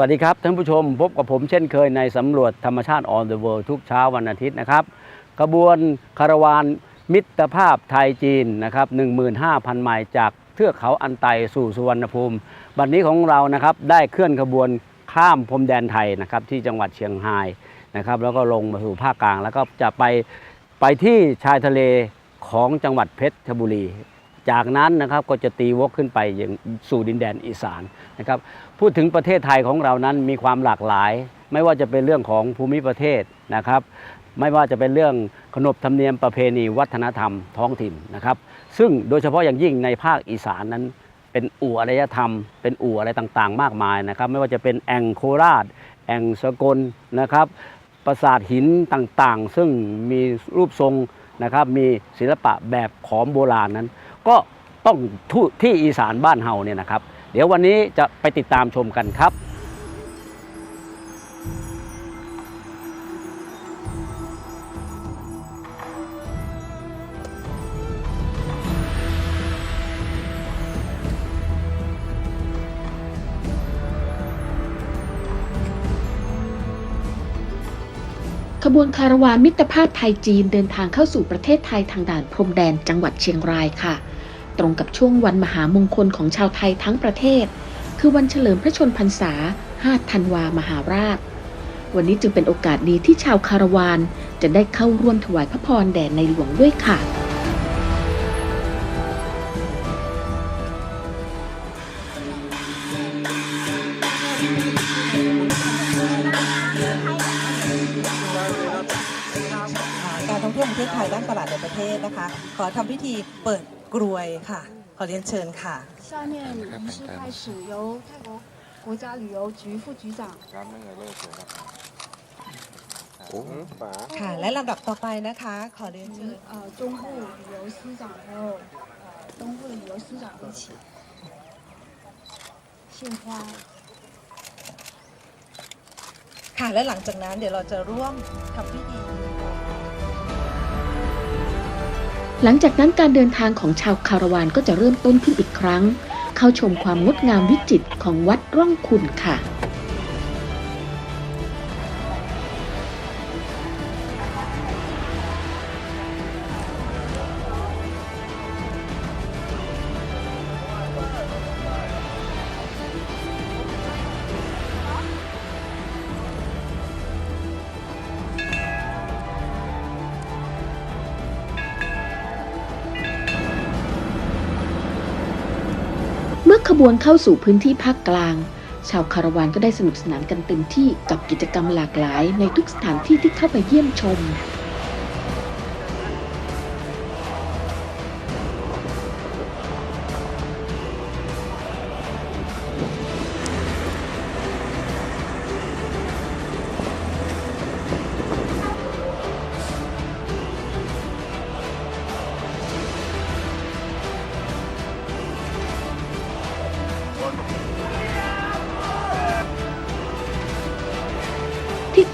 วัสดีครับท่านผู้ชมพบกับผมเช่นเคยในสำรวจธรรมชาติ on the world ทุกเช้าวันอาทิตย์นะครับขบวนคาราวานมิตรภาพไทยจีนนะครับ15,000 ไมล์จากเทือกเขาอันไตสู่สุวรรณภูมิบัดนนี้ของเรานะครับได้เคลื่อนขบวนข้ามพรมแดนไทยนะครับที่จังหวัดเชียงรายนะครับแล้วก็ลงมาสู่ภาคกลาง แล้วก็จะไปไปที่ชายทะเลของจังหวัดเพชรบุรี จากนั้นนะครับก็จะตีวกขึ้นไปยังสู่ดินแดนอีสานนะครับพูดถึงประเทศไทยของเรานั้นมีความหลากหลาย ไม่ว่าจะเป็นเรื่องของภูมิประเทศนะครับ ไม่ว่าจะเป็นเรื่องขนบธรรมเนียมประเพณีวัฒนธรรมท้องถิ่นนะครับ ซึ่งโดยเฉพาะอย่างยิ่งในภาคอีสานนั้นเป็นอู่อารยธรรม เป็นอู่อะไรต่างๆ มากมายนะครับ ไม่ว่าจะเป็นแองโคราช แองสกลนะครับปราสาทหินต่างๆ ซึ่งมีรูปทรงนะครับมีศิลปะแบบขอมโบราณนั้น ก็ต้องทุที่อีสานบ้านเฮาเนี่ยนะครับ เดี๋ยววันนี้จะไปติดตามชมกันครับขบวนคาราวานมิตรภาพไทยจีนเดินทางเข้าสู่ประเทศไทยทางด่านพรมแดนจังหวัดเชียงรายค่ะ ตรงกับช่วงวันมหามงคลของชาวไทยทั้งประเทศ คือวันเฉลิมพระชนพรรษา 5 ธันวามหาราช วันนี้จึงเป็นโอกาสดีที่ชาวคารวานจะได้เข้าร่วมถวายพระพรแด่ในหลวงด้วยค่ะการท่องเที่ยวของประเทศไทยด้านตลาดในประเทศนะคะ ขอทำพิธีเปิด กรวยค่ะ ขอเรียนเชิญค่ะ 下面仪式开始，由泰国国家旅游局副局长 ค่ะ และลำดับต่อไปนะคะ ขอเรียนเชิญ 呃中部旅游司长还有呃东部旅游司长一起献花。 ค่ะ และหลังจากนั้นเดี๋ยวเราจะร่วมทำพิธี หลังจากนั้นการเดินทางของชาวคาราวานก็จะเริ่มต้นขึ้นอีกครั้ง เข้าชมความงดงามวิจิตรของวัดร่องคุณค่ะ บวนเข้าสู่พื้นที่ภาคกลาง ชาวคาราวานก็ได้สนุกสนานกันเต็มที่กับกิจกรรมหลากหลายในทุกสถานที่ที่เข้าไปเยี่ยมชม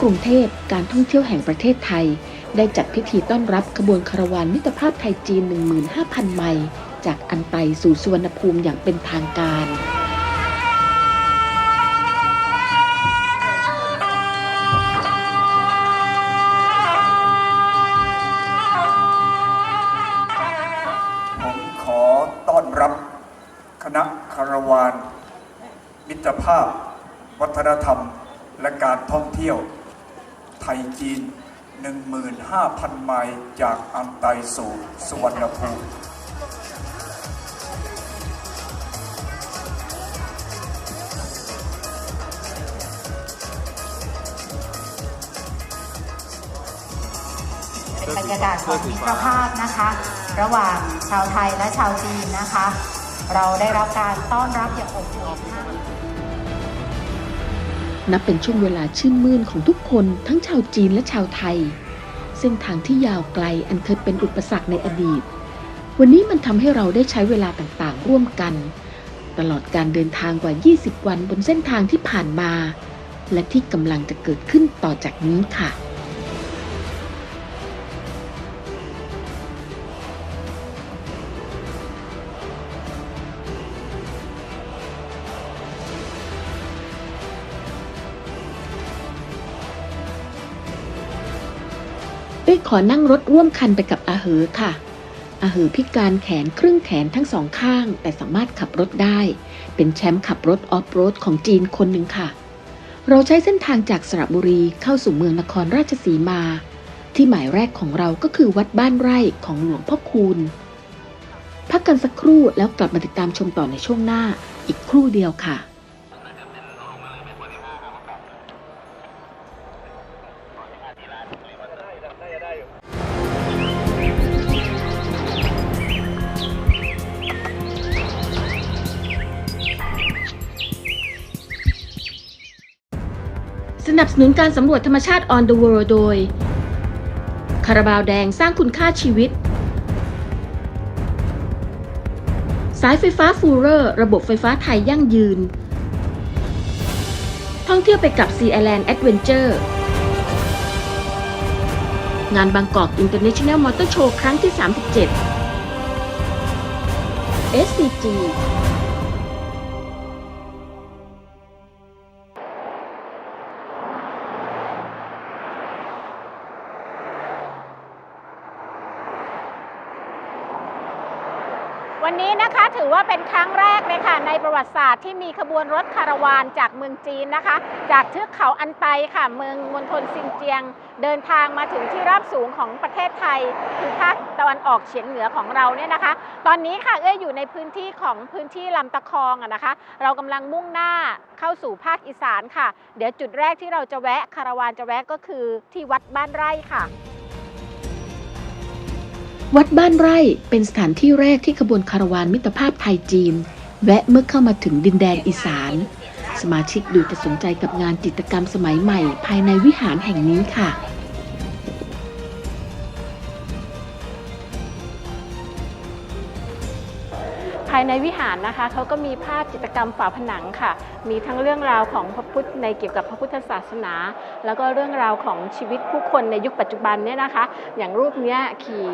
กรุงเทพการท่องเที่ยวแห่งประเทศไทย ได้จัดพิธีต้อนรับขบวนคาราวานมิตรภาพไทยจีน 15,000 ไมล์จากอันไตสู่สุวรรณภูมิอย่างเป็นทางการ หม่จากอันไตสู่สวรรณภูมิเป็นบรรยากาศของมิตรภาพนะคะ ระหว่างชาวไทยและชาวจีนนะคะ เราได้รับการต้อนรับอย่างอบอุ่นนับเป็นช่วงเวลาชื่นมื่นของทุกคนทั้งชาวจีนและชาวไทย เส้นทางที่ยาวไกลอันเคยเป็นอุปสรรคในอดีต วันนี้มันทำให้เราได้ใช้เวลาต่างๆ ร่วมกัน ตลอดการเดินทางกว่า 20 วันบนเส้นทางที่ผ่านมา และที่กำลังจะเกิดขึ้นต่อจากนี้ค่ะ เอ้ขอนั่งรถร่วมคันไปกับอาเหอค่ะ อาเหอพิการแขนครึ่งแขนทั้งสองข้าง แต่สามารถขับรถได้ เป็นแชมป์ขับรถออฟโรดของจีนคนหนึ่งค่ะ เราใช้เส้นทางจากสระบุรีเข้าสู่เมืองนครราชสีมา ที่หมายแรกของเราก็คือวัดบ้านไร่ของหลวงพ่อคูณ พักกันสักครู่แล้วกลับมาติดตามชมต่อในช่วงหน้าอีกครู่เดียวค่ะ นับสนุนการสำรวจธรรมชาติ on the world โดย คาราบาวแดงสร้างคุณค่าชีวิต สายไฟฟ้าฟูเรอร์ ระบบไฟฟ้าไทยยั่งยืน ท่องเที่ยวไปกับ Sea Island Adventure งานบางกอก International Motor Show ครั้งที่ 37 SCG ถือว่าเป็นครั้งแรกเลยค่ะในประวัติศาสตร์ที่มีขบวนรถคาราวานจากเมืองจีนนะคะ จากเทือกเขาอันไตค่ะเมืองมณฑลซินเจียง เดินทางมาถึงที่ราบสูงของประเทศไทยคือภาคตะวันออกเฉียงเหนือของเราเนี่ยนะคะ ตอนนี้ค่ะเอ้ยอยู่ในพื้นที่ของพื้นที่ลำตะคองอะนะคะ เรากำลังมุ่งหน้าเข้าสู่ภาคอีสานค่ะ เดี๋ยวจุดแรกที่เราจะแวะคาราวานจะแวะก็คือที่วัดบ้านไร่ค่ะ วัดบ้านไร่เป็นสถานที่แรกที่ขบวนคารวานมิตรภาพไทยจีน แวะเมื่อเข้ามาถึงดินแดนอีสาน สมาชิกดูจะสนใจกับงานจิตรกรรมสมัยใหม่ ภายในวิหารแห่งนี้ค่ะ ภายในวิหารนะคะเขาก็มีภาพจิตรกรรมฝาผนังค่ะ มีทั้งเรื่องราวของพระพุทธในเกี่ยวกับพระพุทธศาสนา แล้วก็เรื่องราวของชีวิตผู้คนในยุคปัจจุบันเนี่ยนะคะ อย่างรูปเนี้ยขี่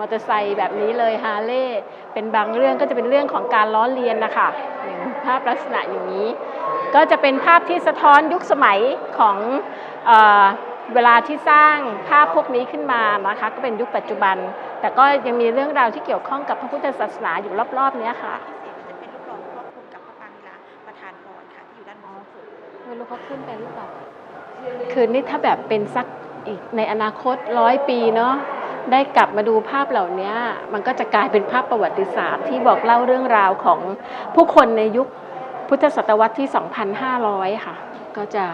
มอเตอร์ไซค์แบบนี้เลยฮาร์เลย์เป็นบางเรื่องก็จะเป็นเรื่องของการล้อเลียนนะคะอย่างภาพลักษณะอย่างนี้ ก็จะเป็นภาพที่สะท้อนยุคสมัยของเออเวลาที่สร้างภาพพวกนี้ขึ้นมานะคะก็เป็นยุคปัจจุบัน แต่ก็ยังมีเรื่องราวที่เกี่ยวข้องกับพระพุทธศาสนาอยู่รอบๆเนี้ยค่ะจะเป็นลูกหล่อครอบคลุมกับพระปางลีลาประธานพรค่ะที่อยู่ด้านบนสุดไม่รู้เขาขึ้นไปหรือเปล่าคือนี่ถ้าแบบเป็นสักอีกในอนาคตร้อยปีเนาะ ได้กลับมาดูภาพเหล่านี้มันก็จะกลายเป็นภาพประวัติศาสตร์ที่บอกเล่าเรื่องราวของผู้คนในยุคพุทธศตวรรษที่ 2,500 ค่ะ ก็จะ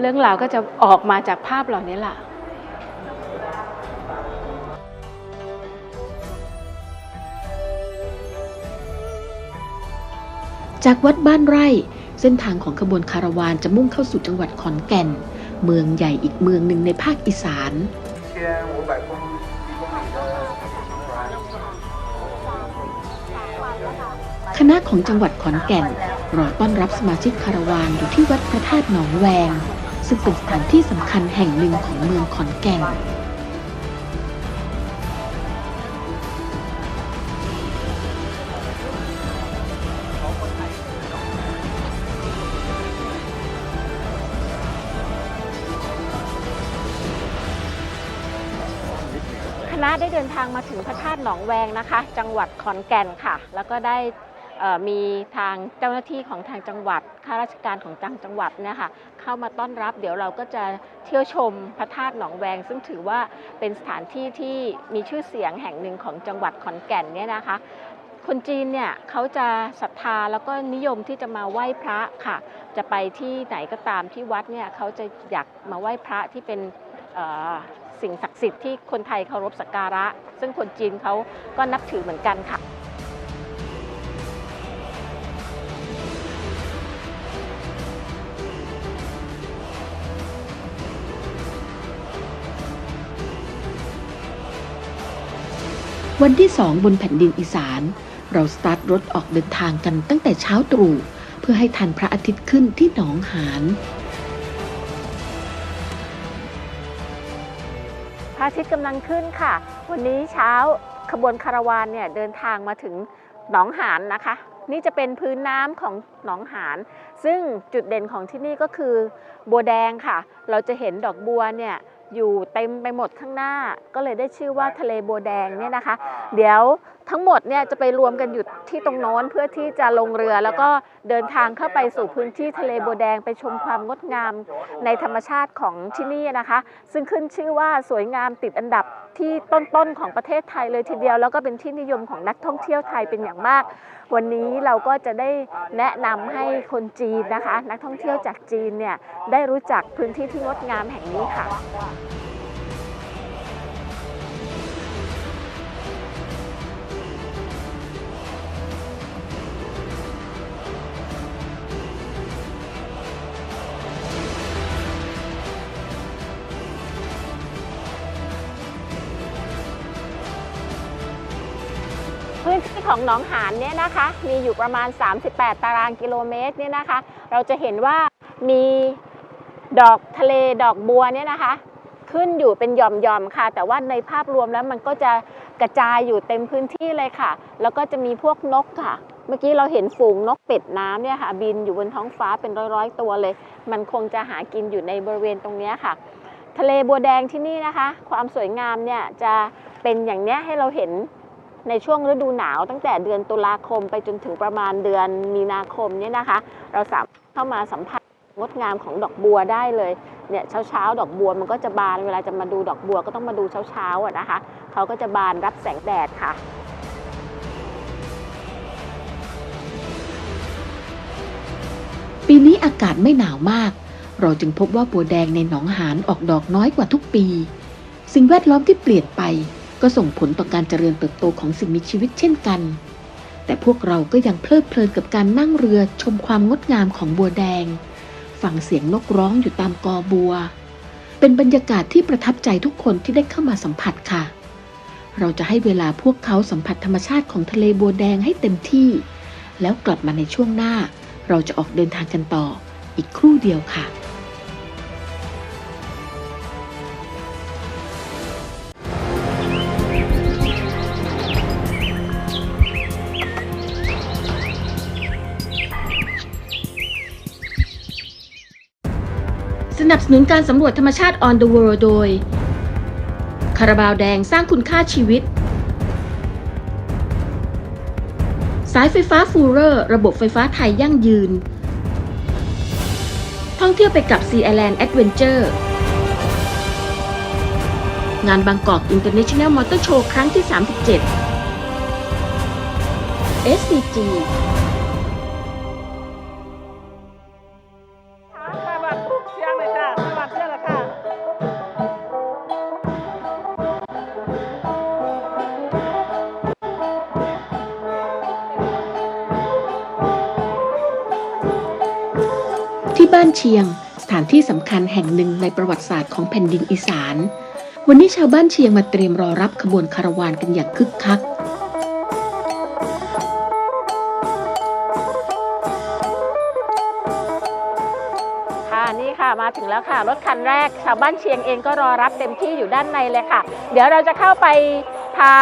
เรื่องราวก็จะออกมาจากภาพเหล่านี้แหละจากวัดบ้านไร่ เส้นทางของขบวนคาราวานจะมุ่งเข้าสู่จังหวัดขอนแก่น เมืองใหญ่อีกเมืองหนึ่งในภาคอีสาน คณะของจังหวัดขอนแก่นรอต้อนรับสมาชิกคารวานอยู่ที่วัดพระธาตุหนองแวง ซึ่งเป็นสถานที่สำคัญแห่งหนึ่งของเมืองขอนแก่น คณะได้เดินทางมาถึงพระธาตุหนองแวงนะคะ จังหวัดขอนแก่นค่ะ แล้วก็ได้ มีทางเจ้าหน้าที่ของทางจังหวัดข้าราชการของทางจังหวัดเนี่ยค่ะเข้ามาต้อนรับ เดี๋ยวเราก็จะเที่ยวชมพระธาตุหนองแวง ซึ่งถือว่าเป็นสถานที่ที่มีชื่อเสียงแห่งหนึ่งของจังหวัดขอนแก่นเนี่ยนะคะ คนจีนเนี่ยเขาจะศรัทธาแล้วก็นิยมที่จะมาไหว้พระค่ะ จะไปที่ไหนก็ตามที่วัดเนี่ยเขาจะอยากมาไหว้พระที่เป็นสิ่งศักดิ์สิทธิ์ที่คนไทยเคารพสักการะ ซึ่งคนจีนเขาก็นับถือเหมือนกันค่ะ วันที่สองบนแผ่นดินอีสาน เราสตาร์ทรถออกเดินทางกันตั้งแต่เช้าตรู่เพื่อให้ทันพระอาทิตย์ขึ้นที่หนองหานพระอาทิตย์กำลังขึ้นค่ะ วันนี้เช้าขบวนคาราวานเนี่ยเดินทางมาถึงหนองหานนะคะ นี่จะเป็นพื้นน้ำของหนองหาน ซึ่งจุดเด่นของที่นี่ก็คือบัวแดงค่ะ เราจะเห็นดอกบัวเนี่ย อยู่เต็มไปหมดข้างหน้า ก็เลยได้ชื่อว่าทะเลบัวแดงเนี่ยนะคะ เดี๋ยว ทั้งหมดเนี่ยจะไปรวมกันอยู่ที่ตรงโน้นเพื่อที่จะลงเรือ แล้วก็เดินทางเข้าไปสู่พื้นที่ทะเลบัวแดงไปชมความงดงามในธรรมชาติของที่นี่นะคะ ซึ่งขึ้นชื่อว่าสวยงามติดอันดับที่ต้นๆของประเทศไทยเลยทีเดียว แล้วก็เป็นที่นิยมของนักท่องเที่ยวไทยเป็นอย่างมาก วันนี้เราก็จะได้แนะนำให้คนจีนนะคะ นักท่องเที่ยวจากจีนเนี่ยได้รู้จักพื้นที่ที่งดงามแห่งนี้ค่ะ หนองหานเนี่ยนะคะ มีอยู่ประมาณ 38 ตารางกิโลเมตรเนี่ยนะคะ เราจะเห็นว่ามีดอกทะเลดอกบัวเนี่ยนะคะ ขึ้นอยู่เป็นหย่อมๆค่ะ แต่ว่าในภาพรวมแล้วมันก็จะกระจายอยู่เต็มพื้นที่เลยค่ะ แล้วก็จะมีพวกนกค่ะ เมื่อกี้เราเห็นฝูงนกเป็ดน้ำเนี่ยค่ะ บินอยู่บนท้องฟ้าเป็นร้อยๆ ตัวเลย มันคงจะหากินอยู่ในบริเวณตรงนี้ค่ะ ทะเลบัวแดงที่นี่นะคะ ความสวยงามเนี่ยจะเป็นอย่างเนี้ยให้เราเห็น ในช่วงฤดูหนาวตั้งแต่เดือนตุลาคมไปจนถึงประมาณเดือนมีนาคมเนี่ยนะคะ เราสามารถเข้ามาสัมผัสงดงามของดอกบัวได้เลยเนี่ยเช้าเช้าๆดอกบัวมันก็จะบานเวลาจะมาดูดอกบัวก็ต้องมาดูเช้าเช้าๆอะนะคะเขาก็จะบานรับแสงแดดค่ะปีนี้อากาศไม่หนาวมาก เราจึงพบว่าบัวแดงในหนองหานออกดอกน้อยกว่าทุกปี สิ่งแวดล้อมที่เปลี่ยนไป ก็ส่งผลต่อการเจริญเติบโตของสิ่งมีชีวิตเช่นกัน แต่พวกเราก็ยังเพลิดเพลินกับการนั่งเรือชมความงดงามของบัวแดง ฟังเสียงนกร้องอยู่ตามกอบัว เป็นบรรยากาศที่ประทับใจทุกคนที่ได้เข้ามาสัมผัสค่ะ เราจะให้เวลาพวกเขาสัมผัสธรรมชาติของทะเลบัวแดงให้เต็มที่ แล้วกลับมาในช่วงหน้า เราจะออกเดินทางกันต่ออีกครู่เดียวค่ะ นับสนุนการสำรวจธรรมชาติ on the world โดย คาราบาวแดงสร้างคุณค่าชีวิต สายไฟฟ้าฟูเรอร์ ระบบไฟฟ้าไทยยั่งยืน ท่องเที่ยวไปกับ Sea Island Adventure งานบางกอก International Motor Show ครั้งที่ 37 SCG บ้านเชียง สถานที่สำคัญแห่งหนึ่งในประวัติศาสตร์ของแผ่นดินอีสาน วันนี้ชาวบ้านเชียงมาเตรียมรอรับขบวนคาราวานกันอย่างคึกคักค่ะนี่ค่ะมาถึงแล้วค่ะ รถคันแรก ชาวบ้านเชียงเองก็รอรับเต็มที่อยู่ด้านในเลยค่ะ เดี๋ยวเราจะเข้าไป พา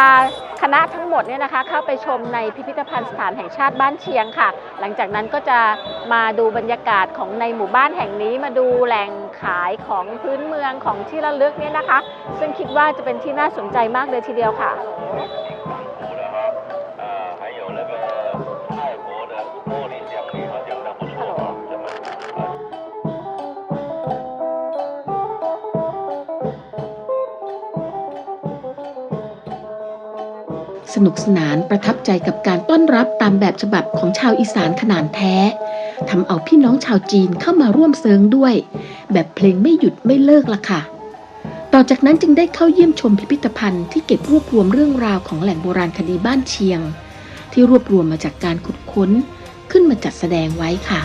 คณะทั้งหมดเนี่ยนะคะเข้าไปชมในพิพิธภัณฑ์สถานแห่งชาติบ้านเชียงค่ะ หลังจากนั้นก็จะมาดูบรรยากาศของในหมู่บ้านแห่งนี้มาดูแหล่งขายของพื้นเมืองของที่ระลึกเนี่ยนะคะ ซึ่งคิดว่าจะเป็นที่น่าสนใจมากเลยทีเดียวค่ะ สนุกสนานประทับใจกับการต้อนรับตามแบบฉบับของชาวอีสานขนาดแท้ทำเอาพี่น้องชาวจีนเข้ามาร่วมเซิงด้วย แบบเพลงไม่หยุดไม่เลิกละค่ะ ต่อจากนั้นจึงได้เข้าเยี่ยมชมพิพิธภัณฑ์ที่เก็บรวบรวมเรื่องราวของแหล่งโบราณคดีบ้านเชียง ที่รวบรวมมาจากการขุดค้นขึ้นมาจัดแสดงไว้ค่ะ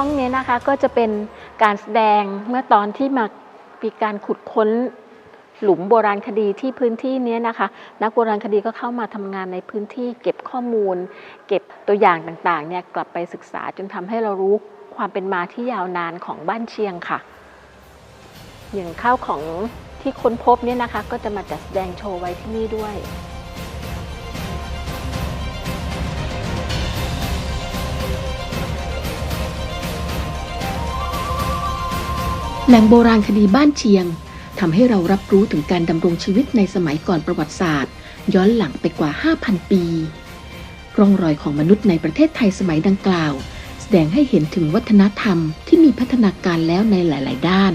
องนี้นะคะก็จะเป็นการแสดงเมื่อตอนที่มามีการขุดค้นหลุมโบราณคดีที่พื้นที่นี้นะคะ นักโบราณคดีก็เข้ามาทำงานในพื้นที่ เก็บข้อมูล เก็บตัวอย่างต่างๆเนี่ยกลับไปศึกษาจนทำให้เรารู้ความเป็นมาที่ยาวนานของบ้านเชียงค่ะ อย่างข้าวของที่ค้นพบเนี่ยนะคะ ก็จะมาจัดแสดงโชว์ไว้ที่นี่ด้วย แหล่งโบราณคดีบ้านเชียงทำให้เรารับรู้ถึงการดำรงชีวิตในสมัยก่อนประวัติศาสตร์ ย้อนหลังไปกว่า 5,000 ปี ร่องรอยของมนุษย์ในประเทศไทยสมัยดังกล่าว แสดงให้เห็นถึงวัฒนธรรมที่มีพัฒนาการแล้วในหลาย ๆ ด้าน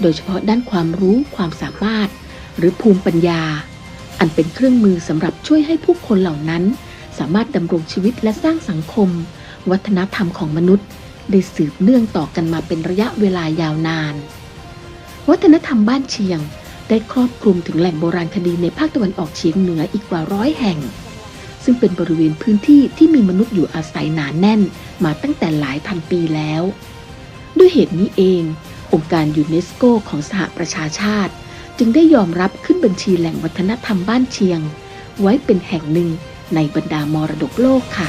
โดยเฉพาะด้านความรู้ความสามารถ หรือภูมิปัญญา อันเป็นเครื่องมือสำหรับช่วยให้ผู้คนเหล่านั้น สามารถดำรงชีวิตและสร้างสังคม วัฒนธรรมของมนุษย์ ได้สืบเนื่องต่อกันมาเป็นระยะเวลายาวนาน วัฒนธรรมบ้านเชียงได้ครอบคลุมถึงแหล่งโบราณคดีในภาคตะวันออกเฉียงเหนืออีกกว่าร้อยแห่ง ซึ่งเป็นบริเวณพื้นที่ที่มีมนุษย์อยู่อาศัยหนาแน่นมาตั้งแต่หลายพันปีแล้ว ด้วยเหตุนี้เอง องค์การยูเนสโกของสหประชาชาติ จึงได้ยอมรับขึ้นบัญชีแหล่งวัฒนธรรมบ้านเชียง ไว้เป็นแห่งหนึ่งในบรรดามรดกโลกค่ะ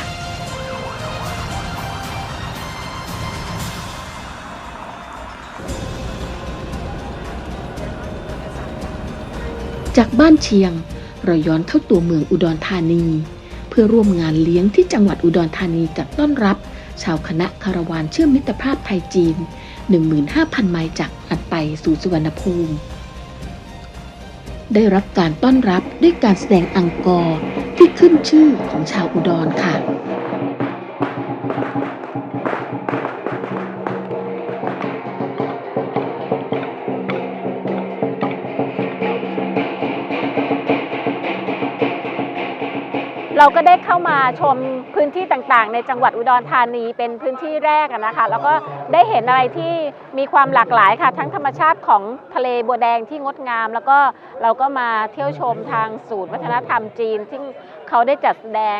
จากบ้านเชียง เราย้อนเข้าตัวเมืองอุดรธานี เพื่อร่วมงานเลี้ยงที่จังหวัดอุดรธานีจัดต้อนรับ ชาวคณะคาราวานเชื่อมมิตรภาพไทยจีน 15,000 ไมล์จากอันไปสู่สุวรรณภูมิ ได้รับการต้อนรับด้วยการแสดงอังกอร์ที่ขึ้นชื่อของชาวอุดรค่ะ เราก็ได้เข้ามาชมพื้นที่ต่างๆ ในจังหวัดอุดรธานีเป็นพื้นที่แรกนะคะ แล้วก็ได้เห็นอะไรที่มีความหลากหลายค่ะ ทั้งธรรมชาติของทะเลบัวแดงที่งดงาม แล้วก็เราก็มาเที่ยวชมทางศูนย์วัฒนธรรมจีน ซึ่งเขาได้จัดแสดง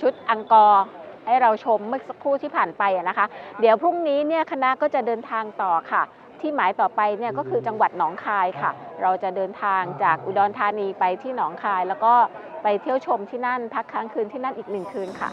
ชุดอังกอร์ให้เราชมเมื่อสักครู่ที่ผ่านไปนะคะ เดี๋ยวพรุ่งนี้เนี่ยคณะก็จะเดินทางต่อค่ะ ที่หมายต่อไปเนี่ยก็คือจังหวัดหนองคายค่ะ เราจะเดินทางจากอุดรธานีไปที่หนองคาย แล้วก็ไปเที่ยวชมที่นั่นพักค้างคืนที่นั่นอีกหนึ่งคืนค่ะ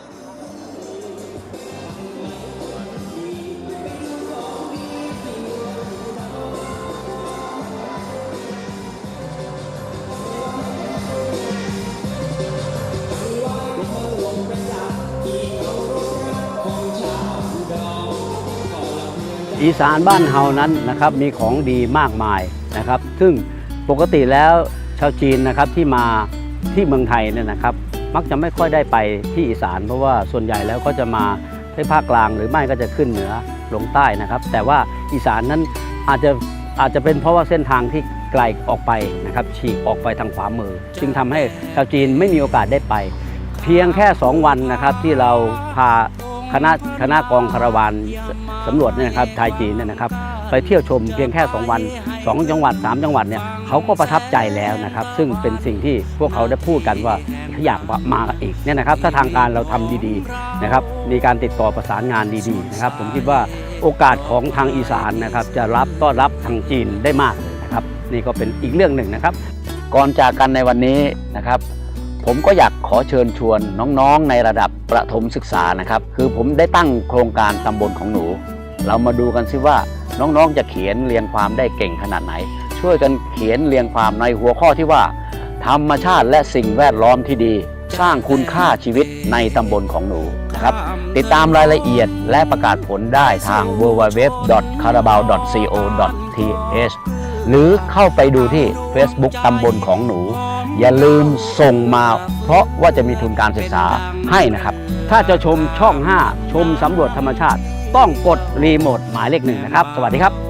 อีสานบ้านเฮานั้นนะครับมีของดีมากมายนะครับ ซึ่งปกติแล้วชาวจีนนะครับที่มาที่เมืองไทยเนี่ยนะครับ มักจะไม่ค่อยได้ไปที่อีสาน เพราะว่าส่วนใหญ่แล้วก็จะมาที่ภาคกลางหรือไม่ก็จะขึ้นเหนือลงใต้นะครับ แต่ว่าอีสานนั้นอาจจะอาจจะเป็นเพราะว่าเส้นทางที่ไกลออกไปนะครับฉีกออกไปทางขวามือ จึงทำให้ชาวจีนไม่มีโอกาสได้ไป เพียงแค่ 2 วันนะครับที่เราพา คณะคณะกองคาราวานสำรวจเนี่ยครับไทยจีนเนี่ยนะครับ ไปเที่ยวชมเพียงแค่ 2 วัน 2 จังหวัด 3 จังหวัดเนี่ยเขาก็ประทับใจแล้วนะครับ ซึ่งเป็นสิ่งที่พวกเขาได้พูดกันว่าอยากมาอีกเนี่ยนะครับ ถ้าทางการเราทำดีๆนะครับ มีการติดต่อประสานงานดีๆนะครับ ผมคิดว่าโอกาสของทางอีสานนะครับ จะรับต้อนรับทางจีนได้มากเลยนะครับ นี่ก็เป็นอีกเรื่องหนึ่งนะครับ ก่อนจากกันในวันนี้นะครับ ผมก็อยากขอเชิญชวนน้องๆในระดับประถมศึกษานะครับ คือผมได้ตั้งโครงการตำบลของหนู เรามาดูกันซิว่าน้องๆจะเขียนเรียงความได้เก่งขนาดไหน ช่วยกันเขียนเรียงความในหัวข้อที่ว่า ธรรมชาติและสิ่งแวดล้อมที่ดี สร้างคุณค่าชีวิตในตำบลของหนูนะครับ ติดตามรายละเอียดและประกาศผลได้ทาง www.carabao.co.th หรือเข้าไปดูที่ Facebook ตำบลของหนู อย่าลืมส่งมาเพราะว่าจะมีทุนการศึกษาให้นะครับ ถ้าจะชมช่อง 5 ชมสำรวจธรรมชาติ ต้องกดรีโมทหมายเลขหนึ่งนะครับ สวัสดีครับ